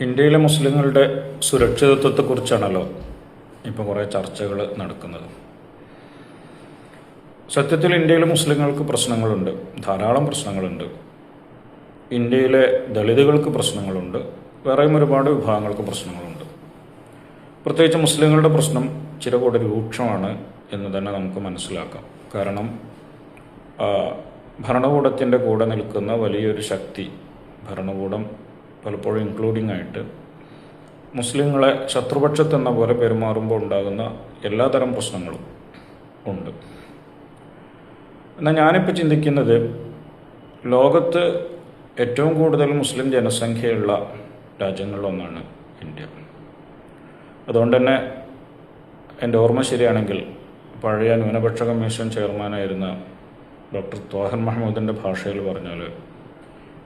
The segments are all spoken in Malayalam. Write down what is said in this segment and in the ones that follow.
ഇന്ത്യയിലെ മുസ്ലിങ്ങളുടെ സുരക്ഷിതത്വത്തെക്കുറിച്ചാണല്ലോ ഇപ്പോൾ കുറേ ചർച്ചകൾ നടക്കുന്നത്. സത്യത്തിൽ ഇന്ത്യയിലെ മുസ്ലിങ്ങൾക്ക് പ്രശ്നങ്ങളുണ്ട്. ധാരാളം പ്രശ്നങ്ങളുണ്ട്. ഇന്ത്യയിലെ ദളിതുകൾക്ക് പ്രശ്നങ്ങളുണ്ട്. വേറെയും ഒരുപാട് വിഭാഗങ്ങൾക്ക് പ്രശ്നങ്ങളുണ്ട്. പ്രത്യേകിച്ച് മുസ്ലിങ്ങളുടെ പ്രശ്നം ചില കൂടെ രൂക്ഷമാണ് എന്ന് തന്നെ നമുക്ക് മനസ്സിലാക്കാം. കാരണം ഭരണകൂടത്തിന്റെ കൂടെ നിൽക്കുന്ന വലിയൊരു ശക്തി ഭരണകൂടം പലപ്പോഴും ഇൻക്ലൂഡിംഗ് ആയിട്ട് മുസ്ലിങ്ങളെ ശത്രുപക്ഷത്തെന്ന പോലെ പെരുമാറുമ്പോൾ ഉണ്ടാകുന്ന എല്ലാതരം പ്രശ്നങ്ങളും ഉണ്ട്. എന്നാൽ ഞാനിപ്പോൾ ചിന്തിക്കുന്നത് ലോകത്ത് ഏറ്റവും കൂടുതൽ മുസ്ലിം ജനസംഖ്യയുള്ള രാജ്യങ്ങളിലൊന്നാണ് ഇന്ത്യ. അതുകൊണ്ട് തന്നെ എന്റെ ഓർമ്മ ശരിയാണെങ്കിൽ പഴയ ന്യൂനപക്ഷ കമ്മീഷൻ ചെയർമാനായിരുന്ന ഡോക്ടർ ത്വാഹൻ മഹമ്മൂദിന്റെ ഭാഷയിൽ പറഞ്ഞാൽ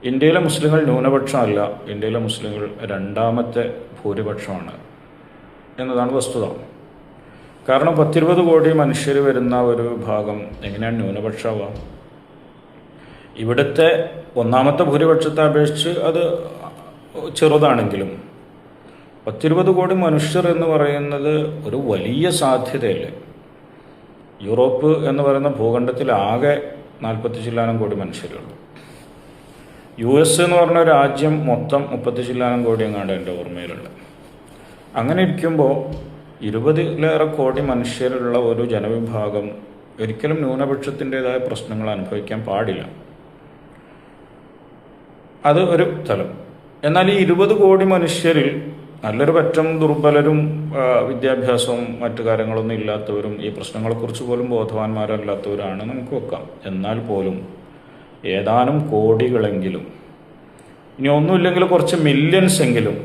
ഇന്ത്യയിലെ മുസ്ലിങ്ങൾ ന്യൂനപക്ഷമല്ല ഇന്ത്യയിലെ മുസ്ലിങ്ങൾ രണ്ടാമത്തെ ഭൂരിപക്ഷമാണ് എന്നതാണ് വസ്തുത. കാരണം പത്തിരുപത് കോടി മനുഷ്യർ വരുന്ന ഒരു ഭാഗം എങ്ങനെയാണ് ന്യൂനപക്ഷമാവാം ഇവിടുത്തെ ഒന്നാമത്തെ ഭൂരിപക്ഷത്തെ അപേക്ഷിച്ച് അത് ചെറുതാണെങ്കിലും പത്തിരുപത് കോടി മനുഷ്യർ എന്ന് പറയുന്നത് ഒരു വലിയ സാധ്യതയല്ലേ? യൂറോപ്പ് എന്ന് പറയുന്ന ഭൂഖണ്ഡത്തിൽ ആകെ നാൽപ്പത്തി ചില്ലാനം കോടി മനുഷ്യരുള്ളൂ. യു എസ് എന്ന് പറഞ്ഞ രാജ്യം മൊത്തം മുപ്പത്തി ചില്ലാനം കോടി എങ്ങാണ്ട് എന്റെ ഓർമ്മയിലുള്ളത് അങ്ങനെ ഇരിക്കുമ്പോൾ ഇരുപതിലേറെ കോടി മനുഷ്യരുള്ള ഒരു ജനവിഭാഗം ഒരിക്കലും ന്യൂനപക്ഷത്തിന്റെതായ പ്രശ്നങ്ങൾ അനുഭവിക്കാൻ പാടില്ല. അത് ഒരു തലം എന്നാൽ ഈ ഇരുപത് കോടി മനുഷ്യരിൽ നല്ലൊരു പറ്റം ദുർബലരും വിദ്യാഭ്യാസവും മറ്റു കാര്യങ്ങളൊന്നും ഇല്ലാത്തവരും ഈ പ്രശ്നങ്ങളെക്കുറിച്ച് പോലും ബോധവാന്മാരല്ലാത്തവരാണ് നമുക്ക് വെക്കാം. എന്നാൽ പോലും ഏതാനും കോടികളെങ്കിലും. ഇനി ഒന്നുമില്ലെങ്കിൽ കുറച്ച് മില്യൺസ് എങ്കിലും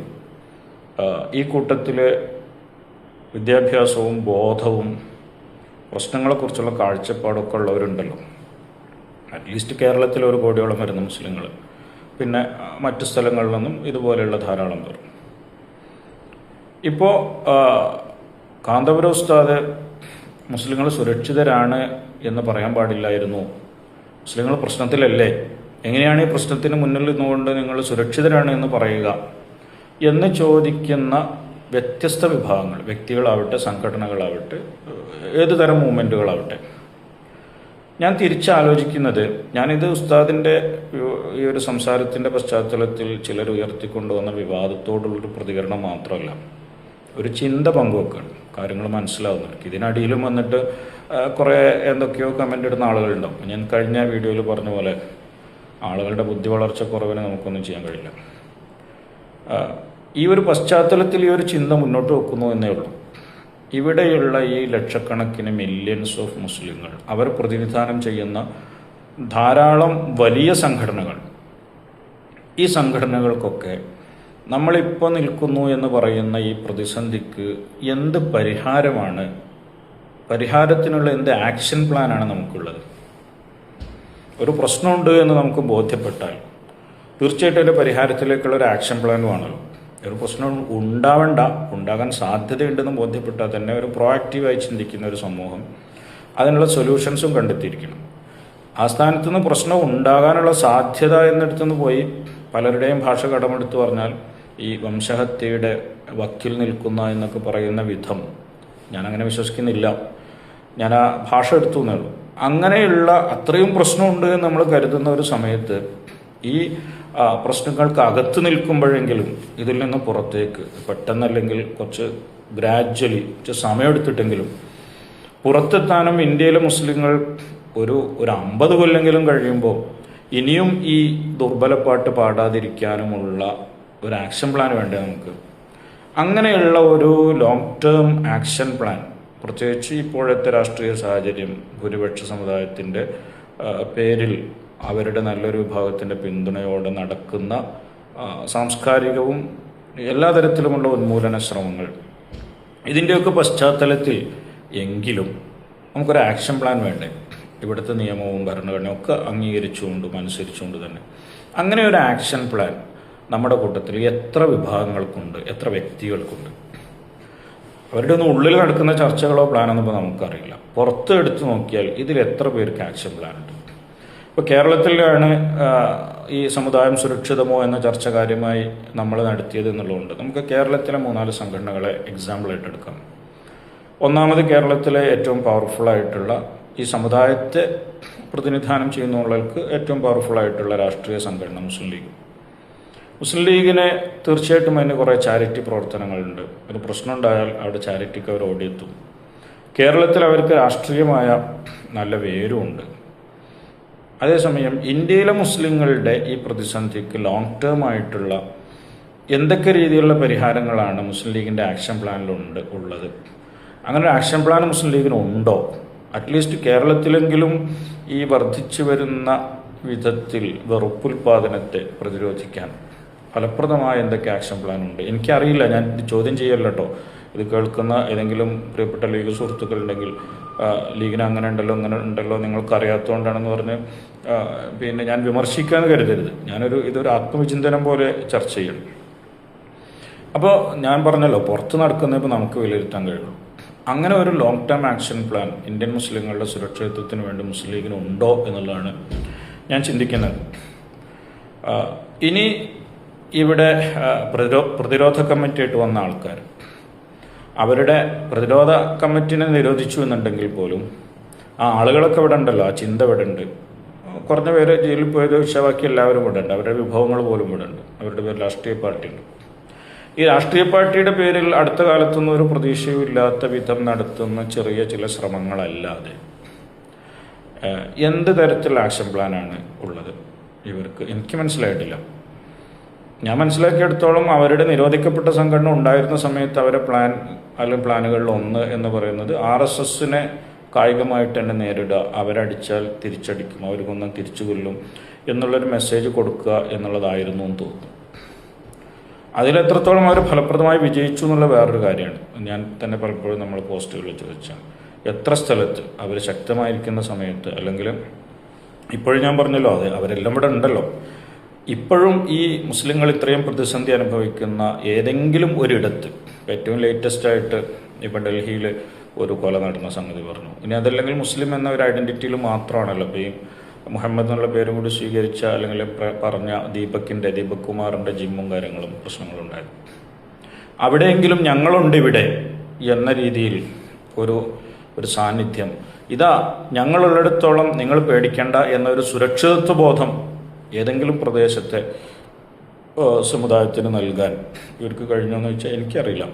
ഈ കൂട്ടത്തിൽ വിദ്യാഭ്യാസവും ബോധവും പ്രശ്നങ്ങളെക്കുറിച്ചുള്ള കാഴ്ചപ്പാടൊക്കെ ഉള്ളവരുണ്ടല്ലോ. അറ്റ്ലീസ്റ്റ് കേരളത്തിൽ ഒരു കോടിയോളം വരുന്ന മുസ്ലിങ്ങൾ പിന്നെ മറ്റു സ്ഥലങ്ങളിൽ നിന്നും ഇതുപോലെയുള്ള ധാരാളം പേർ. ഇപ്പോൾ കാന്തപുര ഉസ്താദ് മുസ്ലിങ്ങൾ സുരക്ഷിതരാണ് എന്ന് പറയാൻ പാടില്ലായിരുന്നു. മുസ്ലിങ്ങൾ പ്രശ്നത്തിലല്ലേ? എങ്ങനെയാണ് ഈ പ്രശ്നത്തിന് മുന്നിൽ നിന്നുകൊണ്ട് നിങ്ങൾ സുരക്ഷിതരാണ് എന്ന് പറയുക? എന്ന് ചോദിക്കുന്ന വ്യത്യസ്ത വിഭാഗങ്ങൾ വ്യക്തികളാവട്ടെ സംഘടനകളാവട്ടെ ഏത് തരം മൂവ്മെന്റുകളാവട്ടെ ഞാൻ തിരിച്ചാലോചിക്കുന്നത് ഞാനിത് ഉസ്താദിന്റെ ഈ ഒരു സംസാരത്തിന്റെ പശ്ചാത്തലത്തിൽ ചിലർ ഉയർത്തിക്കൊണ്ടുവന്ന വിവാദത്തോടുള്ളൊരു പ്രതികരണം മാത്രമല്ല ഒരു ചിന്ത പങ്കുവെക്കുകയാണ് കാര്യങ്ങൾ മനസ്സിലാവുന്നുണ്ട്. ഇതിനടിയിലും വന്നിട്ട് കുറേ എന്തൊക്കെയോ കമന്റ് ഇടുന്ന ആളുകളുണ്ടാവും ഞാൻ കഴിഞ്ഞ വീഡിയോയിൽ പറഞ്ഞ പോലെ ആളുകളുടെ ബുദ്ധി വളർച്ച കുറവിന് നമുക്കൊന്നും ചെയ്യാൻ കഴിയില്ല. ഈ ഒരു പശ്ചാത്തലത്തിൽ ഈ ഒരു ചിന്ത മുന്നോട്ട് വെക്കുന്നു എന്നേ ഉള്ളൂ. ഇവിടെയുള്ള ഈ ലക്ഷക്കണക്കിന് മില്യൻസ് ഓഫ് മുസ്ലിങ്ങൾ അവർ പ്രതിനിധാനം ചെയ്യുന്ന ധാരാളം വലിയ സംഘടനകൾ. ഈ സംഘടനകൾക്കൊക്കെ നമ്മളിപ്പോൾ നിൽക്കുന്നു എന്ന് പറയുന്ന ഈ പ്രതിസന്ധിക്ക് എന്ത് പരിഹാരമാണ് പരിഹാരത്തിനുള്ള എന്ത് ആക്ഷൻ പ്ലാനാണ് നമുക്കുള്ളത്? ഒരു പ്രശ്നമുണ്ട് എന്ന് നമുക്ക് ബോധ്യപ്പെട്ടാൽ തീർച്ചയായിട്ടും അതിന്റെ പരിഹാരത്തിലേക്കുള്ള ഒരു ആക്ഷൻ പ്ലാൻ വേണമല്ലോ ഒരു പ്രശ്നം ഉണ്ടാവണ്ട ഉണ്ടാകാൻ സാധ്യതയുണ്ടെന്ന് ബോധ്യപ്പെട്ടാൽ തന്നെ ഒരു പ്രോആക്റ്റീവായി ചിന്തിക്കുന്ന ഒരു സമൂഹം അതിനുള്ള സൊല്യൂഷൻസും കണ്ടെത്തിയിരിക്കണം. ആ സ്ഥാനത്തു നിന്ന് പ്രശ്നം ഉണ്ടാകാനുള്ള സാധ്യത എന്നിടത്തുനിന്ന് പോയി പലരുടെയും ഭാഷ കടമെടുത്തു പറഞ്ഞാൽ ഈ വംശഹത്യയുടെ വക്കിൽ നിൽക്കുന്ന എന്നൊക്കെ പറയുന്ന വിധം. ഞാനങ്ങനെ വിശ്വസിക്കുന്നില്ല. ഞാൻ ആ ഭാഷ എടുത്തു എന്നുള്ളൂ അങ്ങനെയുള്ള അത്രയും പ്രശ്നമുണ്ട് എന്ന് നമ്മൾ കരുതുന്ന ഒരു സമയത്ത് ഈ പ്രശ്നങ്ങൾക്ക് അകത്ത് നിൽക്കുമ്പോഴെങ്കിലും ഇതിൽ നിന്ന് പുറത്തേക്ക് പെട്ടെന്നല്ലെങ്കിൽ കുറച്ച് ഗ്രാജ്വലി കുറച്ച് സമയമെടുത്തിട്ടെങ്കിലും പുറത്തെത്താനും ഇന്ത്യയിലെ മുസ്ലിങ്ങൾ ഒരു ഒരു അമ്പത് കൊല്ലെങ്കിലും കഴിയുമ്പോൾ ഇനിയും ഈ ദുർബലപ്പാട്ട് പാടാതിരിക്കാനുമുള്ള ഒരു ആക്ഷൻ പ്ലാൻ വേണ്ടേ നമുക്ക്? അങ്ങനെയുള്ള ഒരു ലോങ് ടേം ആക്ഷൻ പ്ലാൻ പ്രത്യേകിച്ച് ഇപ്പോഴത്തെ രാഷ്ട്രീയ സാഹചര്യം ഭൂരിപക്ഷ സമുദായത്തിന്റെ പേരിൽ അവരുടെ നല്ലൊരു വിഭാഗത്തിന്റെ പിന്തുണയോടെ നടക്കുന്ന സാംസ്കാരികവും എല്ലാ തരത്തിലുമുള്ള ഉന്മൂലന ശ്രമങ്ങൾ. ഇതിന്റെയൊക്കെ പശ്ചാത്തലത്തിൽ എങ്കിലും നമുക്കൊരു ആക്ഷൻ പ്ലാൻ വേണ്ടേ? ഇവിടുത്തെ നിയമവും ഭരണഘടനയും ഒക്കെ അംഗീകരിച്ചുകൊണ്ടും അനുസരിച്ചുകൊണ്ട് തന്നെ. അങ്ങനെ ഒരു ആക്ഷൻ പ്ലാൻ നമ്മുടെ കൂട്ടത്തിൽ എത്ര വിഭാഗങ്ങൾക്കുണ്ട് എത്ര വ്യക്തികൾക്കുണ്ട്? അവരുടെ ഒന്നും ഉള്ളിൽ നടക്കുന്ന ചർച്ചകളോ പ്ലാനൊന്നും ഇപ്പോൾ നമുക്കറിയില്ല. പുറത്ത് എടുത്തു നോക്കിയാൽ ഇതിൽ എത്ര പേർക്ക് ആക്ഷൻ പ്ലാൻ ഉണ്ട്? ഇപ്പോൾ കേരളത്തിലാണ് ഈ സമുദായം സുരക്ഷിതമോ എന്ന ചർച്ച കാര്യമായി നമ്മൾ നടത്തിയത് എന്നുള്ളതുകൊണ്ട് നമുക്ക് കേരളത്തിലെ മൂന്നാൽ സംഘടനകളെ എക്സാമ്പിളായിട്ട് എടുക്കാം. ഒന്നാമത് കേരളത്തിലെ ഏറ്റവും പവർഫുൾ ആയിട്ടുള്ള ഈ സമുദായത്തെ പ്രതിനിധാനം ചെയ്യുന്നവർക്ക് ഏറ്റവും പവർഫുൾ ആയിട്ടുള്ള രാഷ്ട്രീയ സംഘടന മുസ്ലിം ലീഗ്. മുസ്ലിം ലീഗിന് തീർച്ചയായിട്ടും അതിന് കുറേ ചാരിറ്റി പ്രവർത്തനങ്ങളുണ്ട്. ഒരു പ്രശ്നം ഉണ്ടായാൽ അവിടെ ചാരിറ്റിക്ക് അവർ ഓടിയെത്തും. കേരളത്തിൽ അവർക്ക് രാഷ്ട്രീയമായ നല്ല വേരുമുണ്ട്. അതേസമയം ഇന്ത്യയിലെ മുസ്ലിങ്ങളുടെ ഈ പ്രതിസന്ധിക്ക് ലോങ് ടേം ആയിട്ടുള്ള എന്തൊക്കെ രീതിയിലുള്ള പരിഹാരങ്ങളാണ് മുസ്ലിം ലീഗിന്റെ ആക്ഷൻ പ്ലാനിലുണ്ട് ഉള്ളത്? അങ്ങനെ ഒരു ആക്ഷൻ പ്ലാൻ മുസ്ലിം ലീഗിന് ഉണ്ടോ? അറ്റ്ലീസ്റ്റ് കേരളത്തിലെങ്കിലും ഈ വർദ്ധിച്ചു വരുന്ന വിധത്തിൽ വെറുപ്പുൽപാദനത്തെ പ്രതിരോധിക്കാൻ ഫലപ്രദമായ എന്തൊക്കെ ആക്ഷൻ പ്ലാൻ ഉണ്ട്? എനിക്കറിയില്ല ഞാൻ ചോദ്യം ചെയ്യല്ല കേട്ടോ ഇത് കേൾക്കുന്ന ഏതെങ്കിലും പ്രിയപ്പെട്ട ലീഗ് സുഹൃത്തുക്കളുണ്ടെങ്കിൽ ലീഗിന് അങ്ങനെ ഉണ്ടല്ലോ അങ്ങനെ ഉണ്ടല്ലോ നിങ്ങൾക്ക് അറിയാത്തതുകൊണ്ടാണെന്ന് പറഞ്ഞ് പിന്നെ ഞാൻ വിമർശിക്കാൻ കരുതരുത്. ഞാനൊരു ഇതൊരു ആത്മവിചിന്തനം പോലെ ചർച്ച ചെയ്യും. അപ്പോൾ ഞാൻ പറഞ്ഞല്ലോ പുറത്ത് നടക്കുന്ന ഇപ്പോൾ നമുക്ക് വിലയിരുത്താൻ കഴിയുള്ളൂ. അങ്ങനെ ഒരു long term action plan Indian മുസ്ലിങ്ങളുടെ സുരക്ഷിതത്വത്തിന് വേണ്ടി മുസ്ലിം ലീഗിന് ഉണ്ടോ എന്നുള്ളതാണ് ഞാൻ ചിന്തിക്കുന്നത്. ഇനി ഇവിടെ പ്രതിരോ പ്രതിരോധ കമ്മിറ്റിയായിട്ട് വന്ന ആൾക്കാർ. അവരുടെ പ്രതിരോധ കമ്മിറ്റിനെ നിരോധിച്ചു എന്നുണ്ടെങ്കിൽ പോലും ആ ആളുകളൊക്കെ ഇവിടെ ഉണ്ടല്ലോ ആ ചിന്ത ഇവിടെ ഉണ്ട്. കുറഞ്ഞ പേര് ജയിലിൽ പോയത് വിഷയമാക്കി എല്ലാവരും ഇവിടെ ഉണ്ട്. അവരുടെ വിഭവങ്ങൾ പോലും ഇവിടെ ഉണ്ട്. അവരുടെ പേര് രാഷ്ട്രീയ പാർട്ടിയുണ്ട് ഈ രാഷ്ട്രീയ പാർട്ടിയുടെ പേരിൽ അടുത്ത കാലത്തൊന്നും ഒരു പ്രതീക്ഷയും ഇല്ലാത്ത വിധം നടത്തുന്ന ചെറിയ ചില ശ്രമങ്ങളല്ലാതെ എന്ത് തരത്തിലുള്ള ആക്ഷൻ പ്ലാനാണ് ഉള്ളത്? ഇവർക്ക് എനിക്ക് മനസ്സിലായിട്ടില്ല. ഞാൻ മനസ്സിലാക്കിയെടുത്തോളം അവരുടെ നിരോധിക്കപ്പെട്ട സംഘടന ഉണ്ടായിരുന്ന സമയത്ത് അവരെ പ്ലാൻ അല്ലെങ്കിൽ പ്ലാനുകളിൽ ഒന്ന് എന്ന് പറയുന്നത് ആർ എസ് എസിനെ കായികമായിട്ട് തന്നെ നേരിടുക അവരടിച്ചാൽ തിരിച്ചടിക്കും അവർ കൊന്നാൽ തിരിച്ചു കൊല്ലും എന്നുള്ളൊരു മെസ്സേജ് കൊടുക്കുക എന്നുള്ളതായിരുന്നു എന്ന് തോന്നുന്നു. അതിലെത്രത്തോളം അവർ ഫലപ്രദമായി വിജയിച്ചു എന്നുള്ള വേറൊരു കാര്യമാണ്. ഞാൻ തന്നെ പലപ്പോഴും നമ്മൾ പോസ്റ്റുകളിൽ ചോദിച്ചാൽ എത്ര സ്ഥലത്ത് അവർ ശക്തമായിരിക്കുന്ന സമയത്ത് അല്ലെങ്കിൽ ഇപ്പോഴും ഞാൻ പറഞ്ഞല്ലോ അതെ അവരെല്ലാം ഇവിടെ ഉണ്ടല്ലോ. ഇപ്പോഴും ഈ മുസ്ലിങ്ങൾ ഇത്രയും പ്രതിസന്ധി അനുഭവിക്കുന്ന ഏതെങ്കിലും ഒരിടത്ത് ഏറ്റവും ലേറ്റസ്റ്റ് ആയിട്ട് ഇപ്പം ഡൽഹിയിൽ ഒരു കൊല നടന്ന സംഗതി പറഞ്ഞു. ഇനി അതല്ലെങ്കിൽ മുസ്ലിം എന്ന ഒരു ഐഡന്റിറ്റിയിൽ മാത്രമാണല്ലോ. ഇപ്പോൾ ഈ മുഹമ്മദ് എന്നുള്ള പേരും കൂടി സ്വീകരിച്ച അല്ലെങ്കിൽ പറഞ്ഞ ദീപക്കിന്റെ ദീപക് കുമാറിന്റെ ജിമ്മും കാര്യങ്ങളും പ്രശ്നങ്ങളും അവിടെയെങ്കിലും ഞങ്ങളുണ്ട് ഇവിടെ എന്ന രീതിയിൽ ഒരു ഒരു സാന്നിധ്യം. ഇതാ ഞങ്ങളുള്ളിടത്തോളം നിങ്ങൾ പേടിക്കേണ്ട എന്നൊരു സുരക്ഷിതത്വ ബോധം ഏതെങ്കിലും പ്രദേശത്തെ സമുദായത്തിന് നൽകാൻ ഇവർക്ക് കഴിഞ്ഞോന്ന് വെച്ചാൽ എനിക്കറിയില്ല.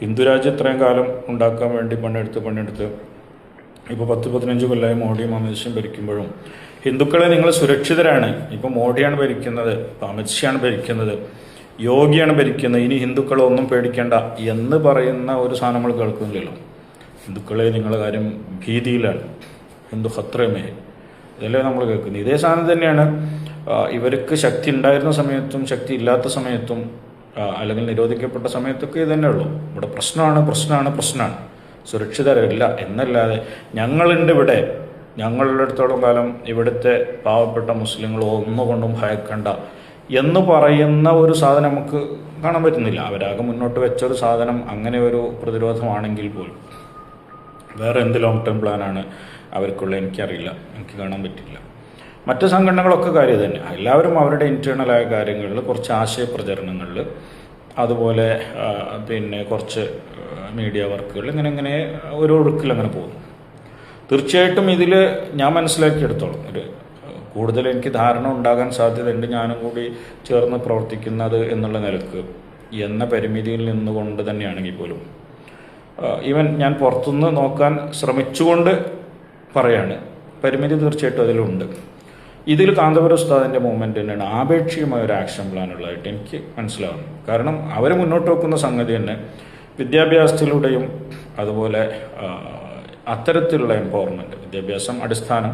ഹിന്ദുരാജ്യം ഇത്രയും കാലം ഉണ്ടാക്കാൻ വേണ്ടി പണിയെടുത്ത് പണിയെടുത്ത് ഇപ്പോൾ പത്ത് പതിനഞ്ച് കൊല്ലമായി മോഡിയും അമിത്ഷയും ഭരിക്കുമ്പോഴും ഹിന്ദുക്കളെ നിങ്ങൾ സുരക്ഷിതരാണ്. ഇപ്പോൾ മോഡിയാണ് ഭരിക്കുന്നത് അമിത്ഷയാണ് ഭരിക്കുന്നത് യോഗിയാണ് ഭരിക്കുന്നത് ഇനി ഹിന്ദുക്കളെ ഒന്നും പേടിക്കേണ്ട എന്ന് പറയുന്ന ഒരു സാധനം നമ്മൾ കേൾക്കുന്നില്ലല്ലോ. ഹിന്ദുക്കളെ നിങ്ങളുടെ കാര്യം ഭീതിയിലാണ്. ഹിന്ദു ഹത്രമേ ഇതല്ലേ നമ്മൾ കേൾക്കുന്നത് ഇതേ സാധനം തന്നെയാണ് ഇവർക്ക് ശക്തി ഉണ്ടായിരുന്ന സമയത്തും ശക്തി ഇല്ലാത്ത സമയത്തും അല്ലെങ്കിൽ നിരോധിക്കപ്പെട്ട സമയത്തൊക്കെ ഇത് തന്നെ ഉള്ളൂ. ഇവിടെ പ്രശ്നമാണ് പ്രശ്നമാണ് പ്രശ്നമാണ്. സുരക്ഷിതരല്ല എന്നല്ലാതെ ഞങ്ങളുണ്ട് ഇവിടെ. ഞങ്ങളുള്ളിടത്തോളം കാലം ഇവിടുത്തെ പാവപ്പെട്ട മുസ്ലിങ്ങൾ ഒന്നുകൊണ്ടും ഭയക്കണ്ട എന്ന് പറയുന്ന ഒരു സാധനം നമുക്ക് കാണാൻ പറ്റുന്നില്ല. അവരാകെ മുന്നോട്ട് വെച്ച ഒരു സാധനം അങ്ങനെ ഒരു പ്രതിരോധമാണെങ്കിൽ പോലും. വേറെ എന്ത് ലോങ് ടേം പ്ലാനാണ് അവർക്കുള്ള എനിക്കറിയില്ല. എനിക്ക് കാണാൻ പറ്റില്ല. മറ്റ് സംഘടനകളൊക്കെ കാര്യം തന്നെ എല്ലാവരും അവരുടെ ഇന്റേർണലായ കാര്യങ്ങളിൽ കുറച്ച് ആശയപ്രചരണങ്ങളിൽ അതുപോലെ പിന്നെ കുറച്ച് മീഡിയ വർക്കുകൾ ഇങ്ങനെ ഇങ്ങനെ ഒരു ഒഴുക്കിൽ അങ്ങനെ പോകുന്നു. തീർച്ചയായിട്ടും ഇതിൽ ഞാൻ മനസ്സിലാക്കിയെടുത്തോളം. ഒരു കൂടുതൽ എനിക്ക് ധാരണ ഉണ്ടാകാൻ സാധ്യതയുണ്ട് ഞാനും കൂടി ചേർന്ന് പ്രവർത്തിക്കുന്നത് എന്നുള്ള നിലയ്ക്ക്. എന്ന പരിമിതിയിൽ നിന്നുകൊണ്ട് തന്നെയാണെങ്കിൽ പോലും. ഈവൻ ഞാൻ പുറത്തുനിന്ന് നോക്കാൻ ശ്രമിച്ചുകൊണ്ട് പറയാണ്. പരിമിതി തീർച്ചയായിട്ടും അതിലുണ്ട്. ഇതിൽ കാന്തപുരം ഉസ്താദിന്റെ മൂവ്മെന്റ് തന്നെയാണ് ആപേക്ഷികമായ ഒരു ആക്ഷൻ പ്ലാൻ ഉള്ളതായിട്ട് എനിക്ക് മനസ്സിലാവുന്നു. കാരണം അവർ മുന്നോട്ട് വെക്കുന്ന സംഗതി തന്നെ വിദ്യാഭ്യാസത്തിലൂടെയും അതുപോലെ അത്തരത്തിലുള്ള എംപവർമെന്റ് വിദ്യാഭ്യാസം അടിസ്ഥാനം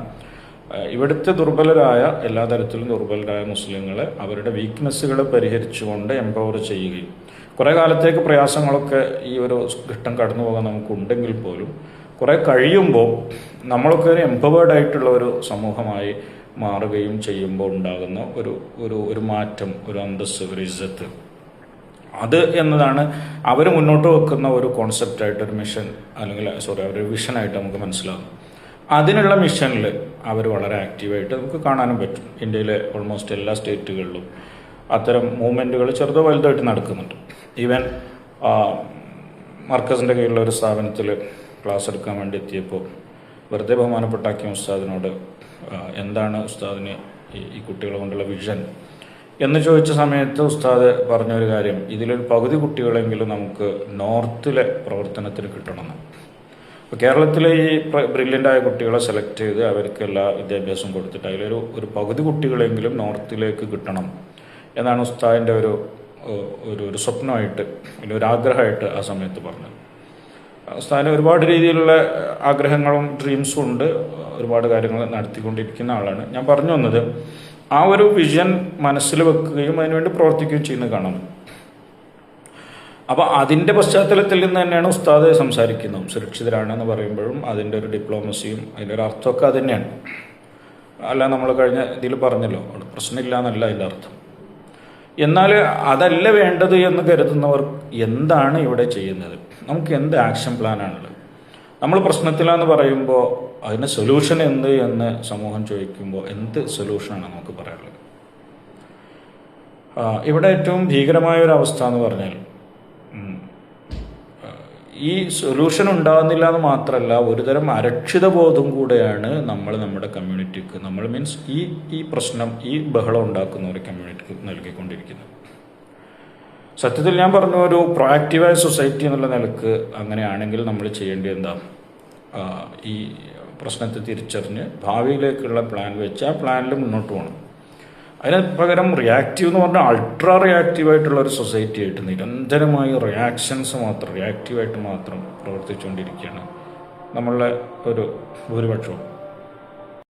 ഇവിടുത്തെ ദുർബലരായ എല്ലാ തരത്തിലും ദുർബലരായ മുസ്ലിങ്ങളെ അവരുടെ വീക്ക്നെസ്സുകൾ പരിഹരിച്ചുകൊണ്ട് എംപവർ ചെയ്യുകയും കുറേ കാലത്തേക്ക് പ്രയാസങ്ങളൊക്കെ ഈ ഒരു ഘട്ടം കടന്നു പോകാൻ നമുക്കുണ്ടെങ്കിൽ പോലും കുറേ കഴിയുമ്പോൾ നമ്മളൊക്കെ ഒരു എംപവേർഡ് ആയിട്ടുള്ള ഒരു സമൂഹമായി മാറുകയും ചെയ്യുമ്പോൾ ഉണ്ടാകുന്ന ഒരു ഒരു ഒരു മാറ്റം ഒരു അന്തസ് ഒരു ഇജ്ജത്ത് അത് എന്നതാണ് അവർ മുന്നോട്ട് വെക്കുന്ന ഒരു കോൺസെപ്റ്റായിട്ട് ഒരു മിഷൻ അല്ലെങ്കിൽ സോറി അവരുടെ വിഷനായിട്ട് നമുക്ക് മനസ്സിലാകും. അതിനുള്ള മിഷനിൽ അവർ വളരെ ആക്റ്റീവായിട്ട് നമുക്ക് കാണാനും പറ്റും. ഇന്ത്യയിലെ ഓൾമോസ്റ്റ് എല്ലാ സ്റ്റേറ്റുകളിലും അത്തരം മൂവ്മെന്റുകൾ ചെറുതോ വലുതായിട്ട് നടക്കുന്നുണ്ട്. ഈവൻ മർക്കസിന്റെ കീഴിലുള്ള ഒരു സ്ഥാപനത്തിൽ ക്ലാസ് എടുക്കാൻ വേണ്ടി എത്തിയപ്പോൾ വെറുതെ ബഹുമാനപ്പെട്ട അക്കിം ഉസ്താദിനോട് എന്താണ് ഉസ്താദിന് ഈ- കുട്ടികൾ കൊണ്ടുള്ള വിഷൻ എന്ന് ചോദിച്ച സമയത്ത് ഉസ്താദ് പറഞ്ഞൊരു കാര്യം ഇതിലൊരു പകുതി കുട്ടികളെങ്കിലും നമുക്ക് നോർത്തിലെ പ്രവർത്തനത്തിന് കിട്ടണമെന്ന്. അപ്പോൾ കേരളത്തിലെ ഈ ബ്രില്യന്റ് ആയ കുട്ടികളെ സെലക്ട് ചെയ്ത് അവർക്ക് എല്ലാ വിദ്യാഭ്യാസവും കൊടുത്തിട്ട് അതിലൊരു ഒരു പകുതി കുട്ടികളെങ്കിലും നോർത്തിലേക്ക് കിട്ടണം എന്നാണ് ഉസ്താദിന്റെ ഒരു ഒരു ഒരു സ്വപ്നമായിട്ട് അല്ലെങ്കിൽ ഒരു ആഗ്രഹമായിട്ട് ആ സമയത്ത് പറഞ്ഞത്. ഉസ്താദിന് ഒരുപാട് രീതിയിലുള്ള ആഗ്രഹങ്ങളും ഡ്രീംസും ഉണ്ട്. ഒരുപാട് കാര്യങ്ങൾ നടത്തിക്കൊണ്ടിരിക്കുന്ന ആളാണ്. ഞാൻ പറഞ്ഞു വന്നത് ആ ഒരു വിഷൻ മനസ്സിൽ വെക്കുകയും അതിനുവേണ്ടി പ്രവർത്തിക്കുകയും ചെയ്യുന്ന കാണാം. അപ്പോൾ അതിന്റെ പശ്ചാത്തലത്തിൽ നിന്ന് തന്നെയാണ് ഉസ്താദ് സംസാരിക്കുന്നത്. സുരക്ഷിതരാണെന്ന് പറയുമ്പോഴും അതിന്റെ ഒരു ഡിപ്ലോമസിയും അതിന്റെ ഒരു അർത്ഥമൊക്കെ അത് തന്നെയാണ്. അല്ല നമ്മൾ കഴിഞ്ഞ ഇതിൽ പറഞ്ഞല്ലോ പ്രശ്നമില്ല എന്നല്ല അതിന്റെ അർത്ഥം. എന്നാൽ അതല്ല വേണ്ടത് എന്ന് കരുതുന്നവർ എന്താണ് ഇവിടെ ചെയ്യുന്നത്? നമുക്ക് എന്ത് ആക്ഷൻ പ്ലാനാണുള്ളത്? നമ്മൾ പ്രശ്നത്തിലാന്ന് പറയുമ്പോൾ അതിന് സൊല്യൂഷൻ എന്ത് എന്ന് സമൂഹം ചോദിക്കുമ്പോൾ എന്ത് സൊല്യൂഷനാണ് നമുക്ക് പറയാനുള്ളത്? ഇവിടെ ഏറ്റവും ഭീകരമായ ഒരു അവസ്ഥ എന്ന് പറഞ്ഞാൽ ഈ സൊല്യൂഷൻ ഉണ്ടാകുന്നില്ല എന്ന് മാത്രമല്ല ഒരുതരം അരക്ഷിത ബോധം കൂടെയാണ് നമ്മൾ നമ്മുടെ കമ്മ്യൂണിറ്റിക്ക് നമ്മൾ മീൻസ് ഈ ഈ പ്രശ്നം ഈ ബഹളം ഉണ്ടാക്കുന്ന ഒരു കമ്മ്യൂണിറ്റിക്ക് നൽകിക്കൊണ്ടിരിക്കുന്നത്. സത്യത്തിൽ ഞാൻ പറഞ്ഞ ഒരു പ്രൊയാക്റ്റീവായ സൊസൈറ്റി എന്നുള്ള നിലയ്ക്ക് അങ്ങനെയാണെങ്കിൽ നമ്മൾ ചെയ്യേണ്ടത് എന്താ? ഈ പ്രശ്നത്തെ തിരിച്ചറിഞ്ഞ് ഭാവിയിലേക്കുള്ള പ്ലാൻ വെച്ച് ആ പ്ലാനിൽ മുന്നോട്ട് പോകണം. അതിന് പകരം റിയാക്റ്റീവ് എന്ന് പറഞ്ഞാൽ അൾട്രാ റിയാക്റ്റീവ് ആയിട്ടുള്ള ഒരു സൊസൈറ്റി ആയിട്ട് നിരന്തരമായി റിയാക്ഷൻസ് മാത്രം റിയാക്റ്റീവായിട്ട് മാത്രം പ്രവർത്തിച്ചുകൊണ്ടിരിക്കുകയാണ് നമ്മളുടെ ഒരു ഭൂരിപക്ഷവും.